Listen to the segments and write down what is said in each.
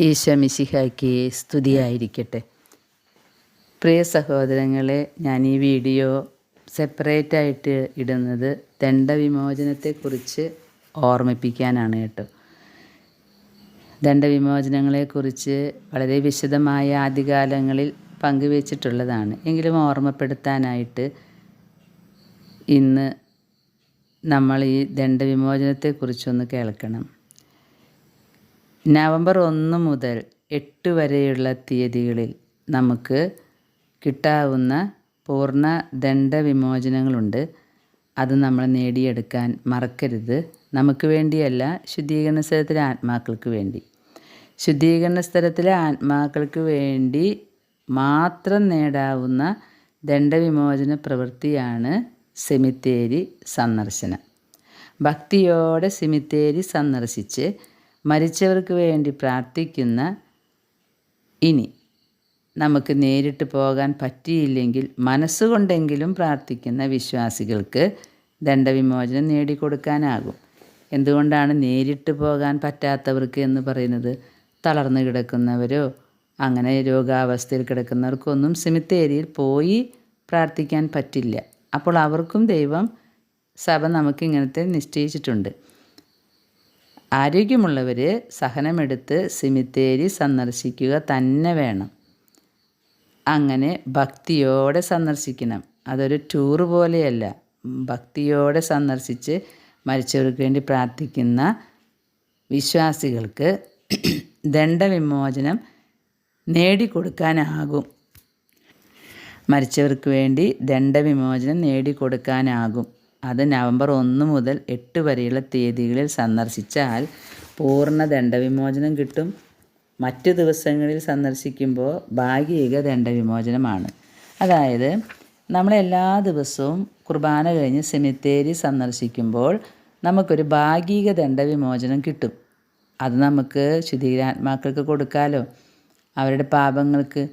ഈശമിശിഹായ്ക്ക് സ്തുതിയായിരിക്കട്ടെ. പ്രിയ സഹോദരങ്ങളെ ഞാൻ ഈ വീഡിയോ സെപ്പറേറ്റ് ആയിട്ട് ഇടുന്നത് ദണ്ഡവിമോചനത്തെക്കുറിച്ച് ഓർമ്മിപ്പിക്കാനാണ് കേട്ടോ. ദണ്ഡവിമോചനങ്ങളെക്കുറിച്ച് വളരെ വിശദമായ ആദ്യകാലങ്ങളിൽ പങ്കുവച്ചിട്ടുള്ളതാണ്. എങ്കിലും ഓർമ്മപ്പെടുത്താനായിട്ട് ഇന്ന് നമ്മൾ ഈ ദണ്ഡവിമോചനത്തെക്കുറിച്ചൊന്ന് കേൾക്കണം. നവംബർ ഒന്ന് മുതൽ എട്ട് വരെയുള്ള തീയതികളിൽ നമുക്ക് കിട്ടാവുന്ന പൂർണ ദണ്ഡവിമോചനങ്ങളുണ്ട് അത് നമ്മൾ നേടിയെടുക്കാൻ മറക്കരുത്. നമുക്ക് വേണ്ടിയല്ല ശുദ്ധീകരണ സ്ഥലത്തിലെ ആത്മാക്കൾക്ക് വേണ്ടി. ശുദ്ധീകരണ സ്ഥലത്തിലെ ആത്മാക്കൾക്ക് വേണ്ടി മാത്രം നേടാവുന്ന ദണ്ഡവിമോചന പ്രവൃത്തിയാണ് സെമിത്തേരി സന്ദർശനം. ഭക്തിയോടെ സെമിത്തേരി സന്ദർശിച്ച് മരിച്ചവർക്ക് വേണ്ടി പ്രാർത്ഥിക്കുന്ന ഇനി നമുക്ക് നേരിട്ട് പോകാൻ പറ്റിയില്ലെങ്കിൽ മനസ്സുകൊണ്ടെങ്കിലും പ്രാർത്ഥിക്കുന്ന വിശ്വാസികൾക്ക് ദണ്ഡവിമോചനം നേടിക്കൊടുക്കാനാകും. എന്തുകൊണ്ടാണ് നേരിട്ട് പോകാൻ പറ്റാത്തവർക്ക് എന്ന് പറയുന്നത്? തളർന്നു കിടക്കുന്നവരോ അങ്ങനെ രോഗാവസ്ഥയിൽ കിടക്കുന്നവർക്കൊന്നും സിമിത്തേരിയിൽ പോയി പ്രാർത്ഥിക്കാൻ പറ്റില്ല. അപ്പോൾ അവർക്കും ദൈവം സഭ നമുക്ക് ഇങ്ങനത്തെ നിശ്ചയിച്ചിട്ടുണ്ട്. ആരോഗ്യമുള്ളവർ സഹനമെടുത്ത് സിമിത്തേരി സന്ദർശിക്കുക തന്നെ വേണം. അങ്ങനെ ഭക്തിയോടെ സന്ദർശിക്കണം. അതൊരു ടൂർ പോലെയല്ല. ഭക്തിയോടെ സന്ദർശിച്ച് മരിച്ചവർക്ക് വേണ്ടി പ്രാർത്ഥിക്കുന്ന വിശ്വാസികൾക്ക് ദണ്ഡവിമോചനം നേടിക്കൊടുക്കാനാകും. മരിച്ചവർക്ക് വേണ്ടി ദണ്ഡവിമോചനം നേടിക്കൊടുക്കാനാകും. അത് നവംബർ ഒന്ന് മുതൽ എട്ട് വരെയുള്ള തീയതികളിൽ സന്ദർശിച്ചാൽ പൂർണ ദണ്ഡവിമോചനം കിട്ടും. മറ്റു ദിവസങ്ങളിൽ സന്ദർശിക്കുമ്പോൾ ഭാഗിക ദണ്ഡവിമോചനമാണ്. അതായത് നമ്മൾ എല്ലാ ദിവസവും കുർബാന കഴിഞ്ഞ് സെമിത്തേരി സന്ദർശിക്കുമ്പോൾ നമുക്കൊരു ഭാഗിക ദണ്ഡവിമോചനം കിട്ടും. അത് നമുക്ക് ശുദ്ധീരാത്മാക്കൾക്ക് കൊടുക്കാലോ? അവരുടെ പാപങ്ങൾക്ക്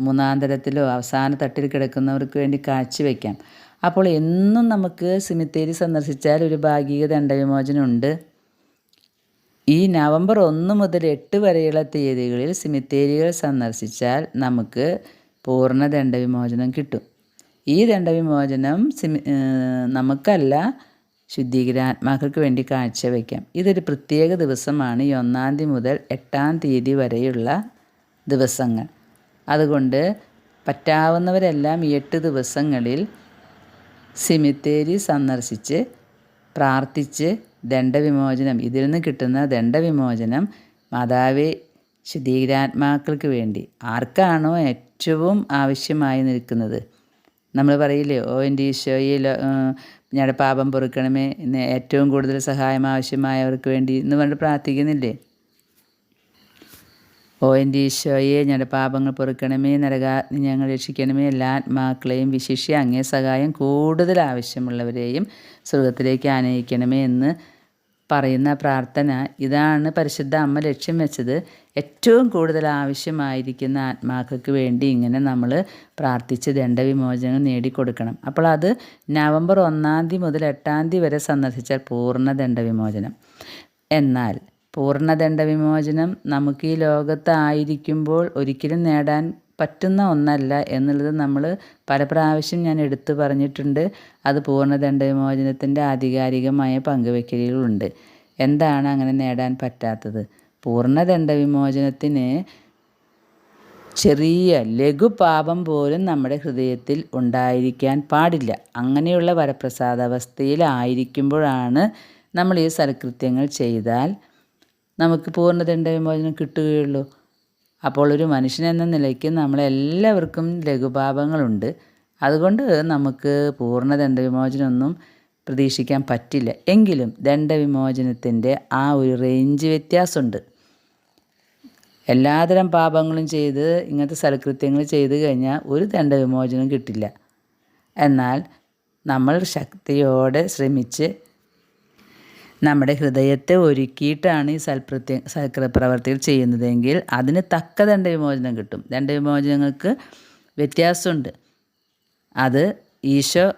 മൂന്നാം തരത്തിലോ അവസാന തട്ടിൽ കിടക്കുന്നവർക്ക് വേണ്ടി കാഴ്ചവെക്കാം. അപ്പോൾ എന്നും നമുക്ക് സിമിത്തേരി സന്ദർശിച്ചാൽ ഒരു ഭാഗിക ദണ്ഡവിമോചനമുണ്ട്. ഈ നവംബർ ഒന്ന് മുതൽ എട്ട് വരെയുള്ള തീയതികളിൽ സിമിത്തേരികൾ സന്ദർശിച്ചാൽ നമുക്ക് പൂർണ ദണ്ഡവിമോചനം കിട്ടും. ഈ ദണ്ഡവിമോചനം സിമി നമുക്കല്ല ശുദ്ധീകരാത്മാക്കൾക്ക് വേണ്ടി കാഴ്ചവെക്കാം. ഇതൊരു പ്രത്യേക ദിവസമാണ് ഈ ഒന്നാം തീയതി മുതൽ എട്ടാം തീയതി വരെയുള്ള ദിവസങ്ങൾ. അതുകൊണ്ട് പറ്റാവുന്നവരെല്ലാം ഈ എട്ട് ദിവസങ്ങളിൽ സിമിത്തേരി സന്ദർശിച്ച് പ്രാർത്ഥിച്ച് ദണ്ഡവിമോചനം. ഇതിൽ നിന്ന് കിട്ടുന്ന ദണ്ഡവിമോചനം മാതാവേ ശുദ്ധീകരാത്മാക്കൾക്ക് വേണ്ടി. ആർക്കാണോ ഏറ്റവും ആവശ്യമായി നിൽക്കുന്നത്? നമ്മൾ പറയില്ലേ ഓ എന്റെ ഈശോയെ ഞങ്ങളുടെ പാപം പൊറുക്കണമേ ഏറ്റവും കൂടുതൽ സഹായം ആവശ്യമായവർക്ക് വേണ്ടി എന്ന് പറഞ്ഞിട്ട് പ്രാർത്ഥിക്കുന്നില്ലേ? ഓ എന്റെ ഈശോയെ ഞങ്ങളുടെ പാപങ്ങൾ പൊറുക്കണമേ നരക ഞങ്ങൾ രക്ഷിക്കണമേ. എല്ലാ ആത്മാക്കളെയും വിശിഷ്യ അങ്ങേ സഹായം കൂടുതൽ ആവശ്യമുള്ളവരെയും സ്വർഗത്തിലേക്ക് ആനയിക്കണമേ എന്ന് പറയുന്ന പ്രാർത്ഥന. ഇതാണ് പരിശുദ്ധ അമ്മ ലക്ഷ്യം വെച്ചത്. ഏറ്റവും കൂടുതൽ ആവശ്യമായിരിക്കുന്ന ആത്മാക്കൾക്ക് വേണ്ടി ഇങ്ങനെ നമ്മൾ പ്രാർത്ഥിച്ച് ദണ്ഡവിമോചനം നേടിക്കൊടുക്കണം. അപ്പോൾ അത് നവംബർ ഒന്നാം തീയതി മുതൽ എട്ടാം തീയതി വരെ സന്ദർശിച്ചാൽ പൂർണ ദണ്ഡവിമോചനം. എന്നാൽ പൂർണദണ്ഡ വിമോചനം നമുക്ക് ഈ ലോകത്തായിരിക്കുമ്പോൾ ഒരിക്കലും നേടാൻ പറ്റുന്ന ഒന്നല്ല എന്നുള്ളത് നമ്മൾ പല പ്രാവശ്യം ഞാൻ എടുത്തു പറഞ്ഞിട്ടുണ്ട്. അത് പൂർണദണ്ഡ വിമോചനത്തിന്റെ ആധികാരികമായ പങ്കുവയ്ക്കലുകളുണ്ട് എന്താണ് അങ്ങനെ നേടാൻ പറ്റാത്തത്? പൂർണദണ്ഡ വിമോചനത്തിന് ചെറിയ ലഘു പാപം പോലും നമ്മുടെ ഹൃദയത്തിൽ ഉണ്ടായിരിക്കാൻ പാടില്ല. അങ്ങനെയുള്ള വരപ്രസാദാവസ്ഥയിലായിരിക്കുമ്പോഴാണ് നമ്മൾ ഈ സൽകൃത്യങ്ങൾ ചെയ്താൽ നമുക്ക് പൂർണദണ്ഡ വിമോചനം കിട്ടുകയുള്ളൂ. അപ്പോൾ ഒരു മനുഷ്യൻ എന്ന നിലയ്ക്ക് നമ്മളെല്ലാവർക്കും ലഘുപാപങ്ങളുണ്ട്. അതുകൊണ്ട് നമുക്ക് പൂർണ ദണ്ഡവിമോചനമൊന്നും പ്രതീക്ഷിക്കാൻ പറ്റില്ല. എങ്കിലും ദണ്ഡവിമോചനത്തിന്റെ ആ ഒരു റേഞ്ച് വ്യത്യാസമുണ്ട്. എല്ലാതരം പാപങ്ങളും ചെയ്ത് ഇങ്ങനത്തെ സൽകൃത്യങ്ങൾ ചെയ്തു കഴിഞ്ഞാൽ ഒരു ദണ്ഡവിമോചനം കിട്ടില്ല. എന്നാൽ നമ്മൾ ശക്തിയോടെ ശ്രമിച്ച് നമ്മുടെ ഹൃദയത്തെ ഒരുക്കിയിട്ടാണ് ഈ സൽപ്രത്യ സൽപ്രവർത്തികൾ ചെയ്യുന്നതെങ്കിൽ അതിന് തക്ക ദണ്ഡവിമോചനം കിട്ടും. ദണ്ഡവിമോചനങ്ങൾക്ക് വ്യത്യാസമുണ്ട്. അത് ഈശോ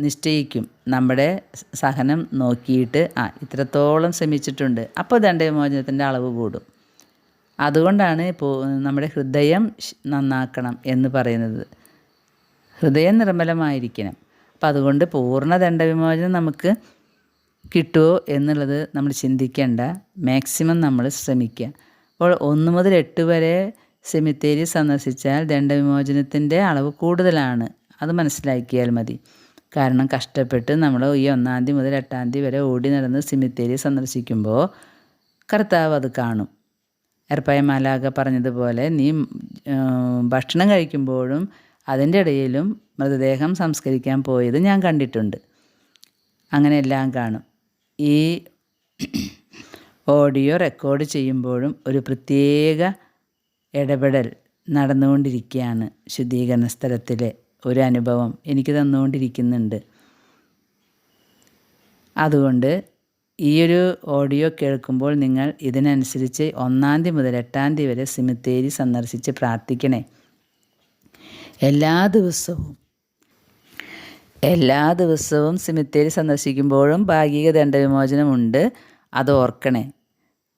നിശ്ചയിക്കും. നമ്മുടെ സഹനം നോക്കിയിട്ട് ആ ഇത്രത്തോളം ശ്രമിച്ചിട്ടുണ്ട്. അപ്പോൾ ദണ്ഡവിമോചനത്തിന്റെ അളവ് കൂടും. അതുകൊണ്ടാണ് നമ്മുടെ ഹൃദയം നന്നാക്കണം എന്ന് പറയുന്നത്. ഹൃദയം നിർമ്മലമായിരിക്കണം. അപ്പം അതുകൊണ്ട് പൂർണ ദണ്ഡവിമോചനം നമുക്ക് കിട്ടുമോ എന്നുള്ളത് നമ്മൾ ചിന്തിക്കേണ്ട. മാക്സിമം നമ്മൾ ശ്രമിക്കുക. അപ്പോൾ ഒന്ന് മുതൽ എട്ട് വരെ സെമിത്തേരി സന്ദർശിച്ചാൽ ദണ്ഡവിമോചനത്തിന്റെ അളവ് കൂടുതലാണ്. അത് മനസ്സിലാക്കിയാൽ മതി. കാരണം കഷ്ടപ്പെട്ട് നമ്മൾ ഈ ഒന്നാം തീയതി മുതൽ എട്ടാം തീയതി വരെ ഓടി നടന്ന് സെമിത്തേരി സന്ദർശിക്കുമ്പോൾ കർത്താവ് അത് കാണും. എർപ്പായ മാലാക പറഞ്ഞതുപോലെ നീ ഭക്ഷണം കഴിക്കുമ്പോഴും അതിന്റെ ഇടയിലും മൃതദേഹം സംസ്കരിക്കാൻ പോയത് ഞാൻ കണ്ടിട്ടുണ്ട്. അങ്ങനെ എല്ലാം കാണും. ഈ ഓഡിയോ റെക്കോർഡ് ചെയ്യുമ്പോഴും ഒരു പ്രത്യേക ഇടപെടൽ നടന്നുകൊണ്ടിരിക്കുകയാണ് ശുദ്ധീകരണ സ്ഥലത്തിലെ ഒരു അനുഭവം എനിക്ക് തന്നുകൊണ്ടിരിക്കുന്നുണ്ട്. അതുകൊണ്ട് ഈ ഒരു ഓഡിയോ കേൾക്കുമ്പോൾ നിങ്ങൾ ഇതിനനുസരിച്ച് ഒന്നാം തീയതി മുതൽ എട്ടാം തീയതി വരെ സിമിത്തേരി സന്ദർശിച്ച് പ്രാർത്ഥിക്കണേ. എല്ലാ ദിവസവും എല്ലാ ദിവസവും സിമിത്തേരി സന്ദർശിക്കുമ്പോഴും ഭാഗിക ദണ്ഡവിമോചനമുണ്ട്. അത് ഓർക്കണേ.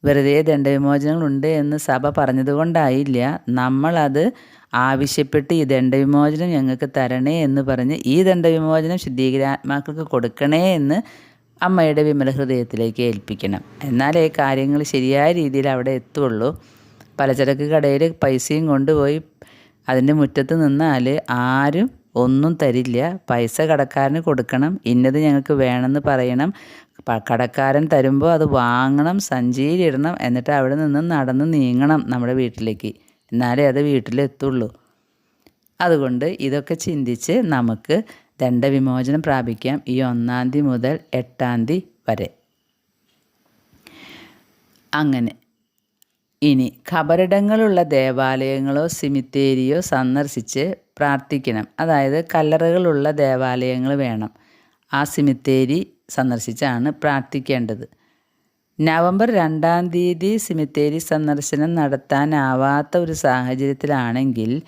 വെറുതെ ദണ്ഡവിമോചനങ്ങളുണ്ട് എന്ന് സഭ പറഞ്ഞതുകൊണ്ടായില്ല. നമ്മളത് ആവശ്യപ്പെട്ട് ഈ ദണ്ഡവിമോചനം ഞങ്ങൾക്ക് തരണേ എന്ന് പറഞ്ഞ് ഈ ദണ്ഡവിമോചനം ശുദ്ധീകരാത്മാക്കൾക്ക് കൊടുക്കണേ എന്ന് അമ്മയുടെ വിമല ഹൃദയത്തിലേക്ക് ഏൽപ്പിക്കണം. എന്നാലേ കാര്യങ്ങൾ ശരിയായ രീതിയിൽ അവിടെ എത്തുള്ളൂ. പലചരക്ക് കടയിൽ പൈസയും കൊണ്ടുപോയി അതിന്റെ മുറ്റത്ത് നിന്നാൽ ആരും ഒന്നും തരില്ല. പൈസ കടക്കാരന് കൊടുക്കണം. ഇന്നത് ഞങ്ങൾക്ക് വേണമെന്ന് പറയണം. കടക്കാരൻ തരുമ്പോൾ അത് വാങ്ങണം സഞ്ചിയിലിടണം എന്നിട്ട് അവിടെ നിന്ന് നടന്ന് നീങ്ങണം നമ്മുടെ വീട്ടിലേക്ക്. എന്നാലേ അത് വീട്ടിലെത്തുള്ളൂ. അതുകൊണ്ട് ഇതൊക്കെ ചിന്തിച്ച് നമുക്ക് ദണ്ഡവിമോചനം പ്രാപിക്കാം ഈ ഒന്നാം തീയതി മുതൽ എട്ടാം തീയതി വരെ. അങ്ങനെ. ഇനി ഖബറിടങ്ങളുള്ള ദേവാലയങ്ങളോ സിമിത്തേരിയോ സന്ദർശിച്ച് പ്രാർത്ഥിക്കണം. അതായത് കല്ലറകളുള്ള ദേവാലയങ്ങൾ വേണം. ആ സിമിത്തേരി സന്ദർശിച്ചാണ് പ്രാർത്ഥിക്കേണ്ടത്. നവംബർ രണ്ടാം തീയതി സിമിത്തേരി സന്ദർശനം നടത്താനാവാത്ത ഒരു സാഹചര്യത്തിലാണെങ്കിൽ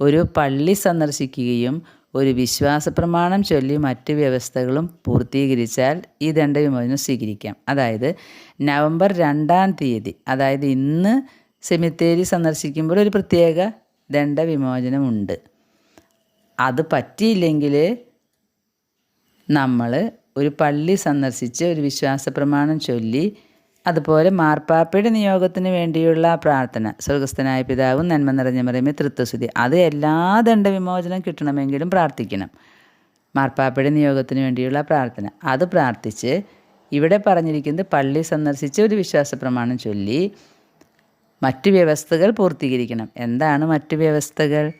ഒരു പള്ളി സന്ദർശിക്കുകയും ഒരു വിശ്വാസ പ്രമാണം ചൊല്ലി മറ്റ് വ്യവസ്ഥകളും പൂർത്തീകരിച്ചാൽ ഈ ദണ്ഡവിമോചനം സ്വീകരിക്കാം. അതായത് നവംബർ രണ്ടാം തീയതി അതായത് ഇന്ന് സെമിത്തേരി സന്ദർശിക്കുമ്പോൾ ഒരു പ്രത്യേക ദണ്ഡവിമോചനമുണ്ട്. അത് പറ്റിയില്ലെങ്കിൽ നമ്മൾ ഒരു പള്ളി സന്ദർശിച്ച് ഒരു വിശ്വാസ പ്രമാണം ചൊല്ലി അതുപോലെ മാർപ്പാപ്പയുടെ നിയോഗത്തിന് വേണ്ടിയുള്ള പ്രാർത്ഥന സ്വർഗസ്ഥനായ പിതാവും നന്മ നിറഞ്ഞ മറിയമേ തൃത്വസുതി അത് എല്ലാ ദണ്ഡവിമോചനം കിട്ടണമെങ്കിലും പ്രാർത്ഥിക്കണം. മാർപ്പാപ്പയുടെ നിയോഗത്തിന് വേണ്ടിയുള്ള പ്രാർത്ഥന. അത് പ്രാർത്ഥിച്ച് ഇവിടെ പറഞ്ഞിരിക്കുന്നത് പള്ളി സന്ദർശിച്ച് ഒരു വിശ്വാസ പ്രമാണം ചൊല്ലി മറ്റു വ്യവസ്ഥകൾ പൂർത്തീകരിക്കണം. എന്താണ് മറ്റു വ്യവസ്ഥകൾ?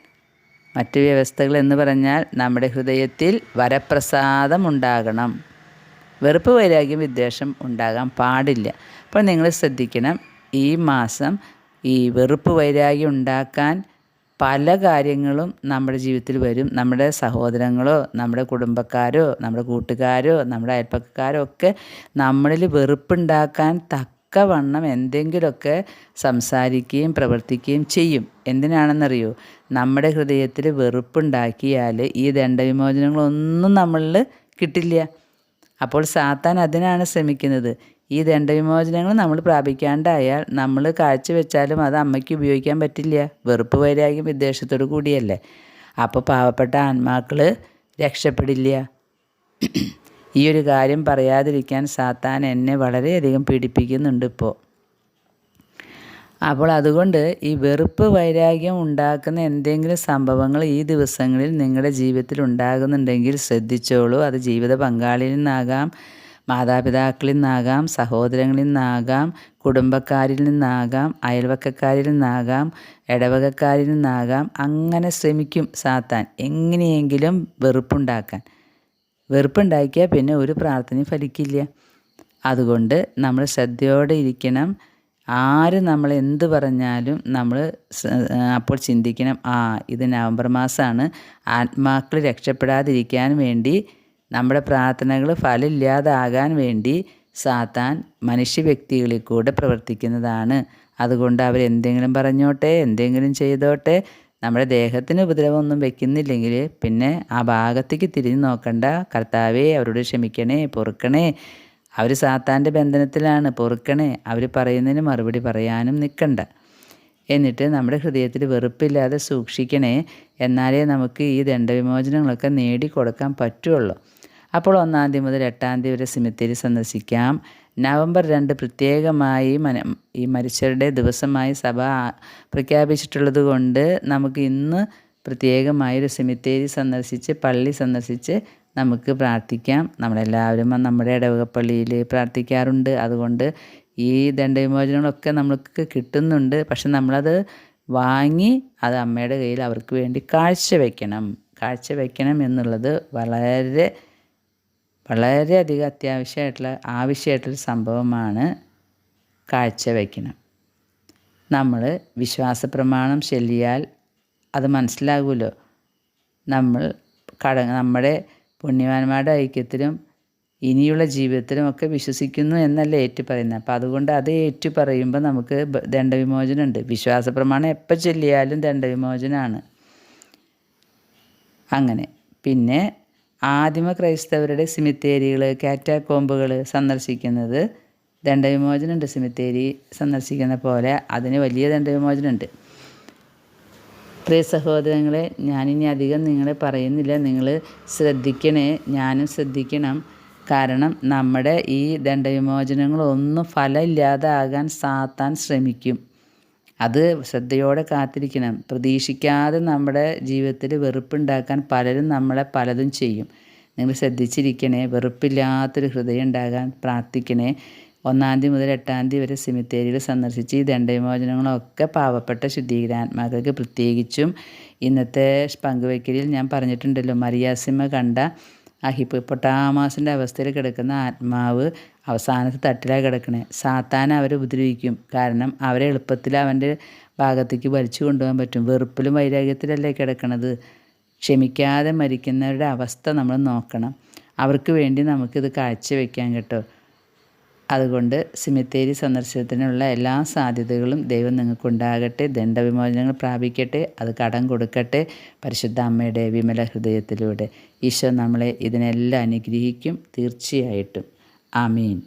മറ്റു വ്യവസ്ഥകൾ എന്ന് പറഞ്ഞാൽ നമ്മുടെ ഹൃദയത്തിൽ വരപ്രസാദം ഉണ്ടാകണം. വെറുപ്പ് വൈരാഗ്യം വിദ്വേഷം ഉണ്ടാകാൻ പാടില്ല. അപ്പോൾ നിങ്ങൾ ശ്രദ്ധിക്കണം ഈ മാസം ഈ വെറുപ്പ് വൈരാഗ്യം ഉണ്ടാക്കാൻ പല കാര്യങ്ങളും നമ്മുടെ ജീവിതത്തിൽ വരും. നമ്മുടെ സഹോദരങ്ങളോ നമ്മുടെ കുടുംബക്കാരോ നമ്മുടെ കൂട്ടുകാരോ നമ്മുടെ അയൽപ്പക്കക്കാരോ ഒക്കെ നമ്മളിൽ വെറുപ്പുണ്ടാക്കാൻ തക്കവണ്ണം എന്തെങ്കിലുമൊക്കെ സംസാരിക്കുകയും പ്രവർത്തിക്കുകയും ചെയ്യും. എന്തിനാണെന്നറിയോ? നമ്മുടെ ഹൃദയത്തിൽ വെറുപ്പുണ്ടാക്കിയാൽ ഈ ദണ്ഡവിമോചനങ്ങളൊന്നും നമ്മളിൽ കിട്ടില്ല. അപ്പോൾ സാത്താൻ അതിനാണ് ശ്രമിക്കുന്നത്. ഈ ദണ്ഡവിമോചനങ്ങൾ നമ്മൾ പ്രാപിക്കാണ്ടായാൽ നമ്മൾ കാഴ്ചവെച്ചാലും അത് അമ്മയ്ക്ക് ഉപയോഗിക്കാൻ പറ്റില്ല. വെറുപ്പ് വൈരാഗ്യം വിദ്വേഷത്തോടു കൂടിയല്ലേ. അപ്പോൾ പാവപ്പെട്ട ആത്മാക്കൾ രക്ഷപ്പെടില്ല. ഈ ഒരു കാര്യം പറയാതിരിക്കാൻ സാത്താൻ എന്നെ വളരെയധികം പീഡിപ്പിക്കുന്നുണ്ട് ഇപ്പോൾ. അപ്പോൾ അതുകൊണ്ട് ഈ വെറുപ്പ് വൈരാഗ്യം ഉണ്ടാക്കുന്ന എന്തെങ്കിലും സംഭവങ്ങൾ ഈ ദിവസങ്ങളിൽ നിങ്ങളുടെ ജീവിതത്തിൽ ഉണ്ടാകുന്നുണ്ടെങ്കിൽ ശ്രദ്ധിച്ചോളൂ. അത് ജീവിത പങ്കാളിയിൽ നിന്നാകാം. മാതാപിതാക്കളിൽ നിന്നാകാം സഹോദരങ്ങളിൽ നിന്നാകാം കുടുംബക്കാരിൽ നിന്നാകാം അയൽവക്കക്കാരിൽ നിന്നാകാം ഇടവകക്കാരിൽ നിന്നാകാം അങ്ങനെ ശ്രമിക്കും സാത്താൻ എങ്ങനെയെങ്കിലും വെറുപ്പുണ്ടാക്കാൻ. വെറുപ്പുണ്ടാക്കിയാൽ പിന്നെ ഒരു പ്രാർത്ഥനയും ഫലിക്കില്ല. അതുകൊണ്ട് നമ്മൾ ശ്രദ്ധയോടെ ഇരിക്കണം. ആര് നമ്മൾ എന്ത് പറഞ്ഞാലും നമ്മൾ അപ്പോൾ ചിന്തിക്കണം. ആ ഇത് നവംബർ മാസമാണ്. ആത്മാക്കൾ രക്ഷപ്പെടാതിരിക്കാൻ വേണ്ടി നമ്മുടെ പ്രാർത്ഥനകൾ ഫലമില്ലാതാകാൻ വേണ്ടി സാത്താൻ മനുഷ്യ വ്യക്തികളിൽ കൂടെ പ്രവർത്തിക്കുന്നതാണ്. അതുകൊണ്ട് അവർ എന്തെങ്കിലും പറഞ്ഞോട്ടെ എന്തെങ്കിലും ചെയ്തോട്ടെ. നമ്മുടെ ദേഹത്തിന് ഉപദ്രവമൊന്നും വെക്കുന്നില്ലെങ്കിൽ പിന്നെ ആ ഭാഗത്തേക്ക് തിരിഞ്ഞു നോക്കണ്ട. കർത്താവേ അവരോട് ക്ഷമിക്കണേ പൊറുക്കണേ. അവർ സാത്താന്റെ ബന്ധനത്തിലാണ് പൊറുക്കണേ. അവർ പറയുന്നതിന് മറുപടി പറയാനും നിൽക്കണ്ട. എന്നിട്ട് നമ്മുടെ ഹൃദയത്തിൽ വെറുപ്പില്ലാതെ സൂക്ഷിക്കണേ. എന്നാലേ നമുക്ക് ഈ ദണ്ഡവിമോചനങ്ങളൊക്കെ നേടിക്കൊടുക്കാൻ പറ്റുള്ളൂ. അപ്പോൾ ഒന്നാം തീയതി മുതൽ എട്ടാം തീയതി വരെ സിമിത്തേരി സന്ദർശിക്കാം. നവംബർ രണ്ട് പ്രത്യേകമായി ഈ മരിച്ചവരുടെ ദിവസമായി സഭ പ്രഖ്യാപിച്ചിട്ടുള്ളത് കൊണ്ട് നമുക്ക് ഇന്ന് പ്രത്യേകമായി ഒരു സിമിത്തേരി സന്ദർശിച്ച് പള്ളി സന്ദർശിച്ച് നമുക്ക് പ്രാർത്ഥിക്കാം. നമ്മളെല്ലാവരും നമ്മുടെ ഇടവകപ്പള്ളിയിൽ പ്രാർത്ഥിക്കാറുണ്ട്. അതുകൊണ്ട് ഈ ദണ്ഡവിമോചനങ്ങളൊക്കെ നമുക്ക് കിട്ടുന്നുണ്ട്. പക്ഷെ നമ്മളത് വാങ്ങി അത് അമ്മയുടെ കയ്യിൽ അവർക്ക് വേണ്ടി കാഴ്ച വയ്ക്കണം കാഴ്ച വയ്ക്കണം എന്നുള്ളത് വളരെ വളരെയധികം അത്യാവശ്യമായിട്ടുള്ള ആവശ്യമായിട്ടുള്ള സംഭവമാണ് കാഴ്ചവെക്കണം. നമ്മൾ വിശ്വാസ പ്രമാണം ചൊല്ലിയാൽ അത് മനസ്സിലാകുമല്ലോ നമ്മൾ കട നമ്മുടെ പുണ്യവാന്മാരുടെ ഐക്യത്തിലും ഇനിയുള്ള ജീവിതത്തിലും ഒക്കെ വിശ്വസിക്കുന്നു എന്നല്ലേ ഏറ്റു പറയുന്നത്. അപ്പോൾ അതുകൊണ്ട് അത് ഏറ്റു പറയുമ്പോൾ നമുക്ക് ദണ്ഡവിമോചനമുണ്ട്. വിശ്വാസ പ്രമാണം എപ്പോൾ ചൊല്ലിയാലും ദണ്ഡവിമോചനമാണ്. അങ്ങനെ. പിന്നെ ആദിമ ക്രൈസ്തവരുടെ സിമിത്തേരികൾ കാറ്റാക്കോമ്പുകൾ സന്ദർശിക്കുന്നത് ദണ്ഡവിമോചനമുണ്ട് സിമിത്തേരി സന്ദർശിക്കുന്ന പോലെ അതിന് വലിയ ദണ്ഡവിമോചനമുണ്ട്. പ്രിയ സഹോദരങ്ങളെ ഞാനിനി അധികം നിങ്ങളെ പറയുന്നില്ല. നിങ്ങൾ ശ്രദ്ധിക്കണേ ഞാനും ശ്രദ്ധിക്കണം. കാരണം നമ്മുടെ ഈ ദണ്ഡവിമോചനങ്ങളൊന്നും ഫലമില്ലാതാകാൻ സാത്താൻ ശ്രമിക്കും. അത് ശ്രദ്ധയോടെ കാത്തിരിക്കണം. പ്രതീക്ഷിക്കാതെ നമ്മുടെ ജീവിതത്തിൽ വെറുപ്പുണ്ടാക്കാൻ പലരും നമ്മളെ പലതും ചെയ്യും. നിങ്ങൾ ശ്രദ്ധിച്ചിരിക്കണേ വെറുപ്പില്ലാത്തൊരു ഹൃദയം ഉണ്ടാകാൻ പ്രാർത്ഥിക്കണേ. ഒന്നാം തീയതി മുതൽ എട്ടാം തീയതി വരെ സിമിത്തേരിയിൽ സന്ദർശിച്ച് ഈ ദണ്ഡവിമോചനങ്ങളൊക്കെ പാവപ്പെട്ട ശുദ്ധീകരാത്മാക്കൾക്ക് പ്രത്യേകിച്ചും ഇന്നത്തെ പങ്കുവയ്ക്കലിൽ ഞാൻ പറഞ്ഞിട്ടുണ്ടല്ലോ മരിയാസിമ കണ്ട ആ ഹിപ്പോപ്പൊട്ടാമാസിന്റെ അവസ്ഥയിൽ കിടക്കുന്ന ആത്മാവ് അവസാനത്തെ തട്ടിലാണ് കിടക്കണേ. സാത്താൻ അവരെ ഉപദ്രവിക്കും. കാരണം അവരെ എളുപ്പത്തിൽ അവന്റെ ഭാഗത്തേക്ക് വലിച്ചു കൊണ്ടുപോകാൻ പറ്റും. വെറുപ്പിലും വൈരാഗ്യത്തിലല്ലേ കിടക്കണത്? ക്ഷമിക്കാതെ മരിക്കുന്നവരുടെ അവസ്ഥ നമ്മൾ നോക്കണം. അവർക്ക് വേണ്ടി നമുക്കിത് കാഴ്ചവെക്കാൻ കേട്ടോ. അതുകൊണ്ട് സിമിത്തേരി സന്ദർശനത്തിനുള്ള എല്ലാ സാധ്യതകളും ദൈവം നിങ്ങൾക്കുണ്ടാകട്ടെ. ദണ്ഡവിമോചനങ്ങൾ പ്രാപിക്കട്ടെ. അത് കടം കൊടുക്കട്ടെ. പരിശുദ്ധ അമ്മയുടെ വിമല ഹൃദയത്തിലൂടെ ഈശോ നമ്മളെ ഇതിനെല്ലാം അനുഗ്രഹിക്കും തീർച്ചയായിട്ടും. ആമീൻ.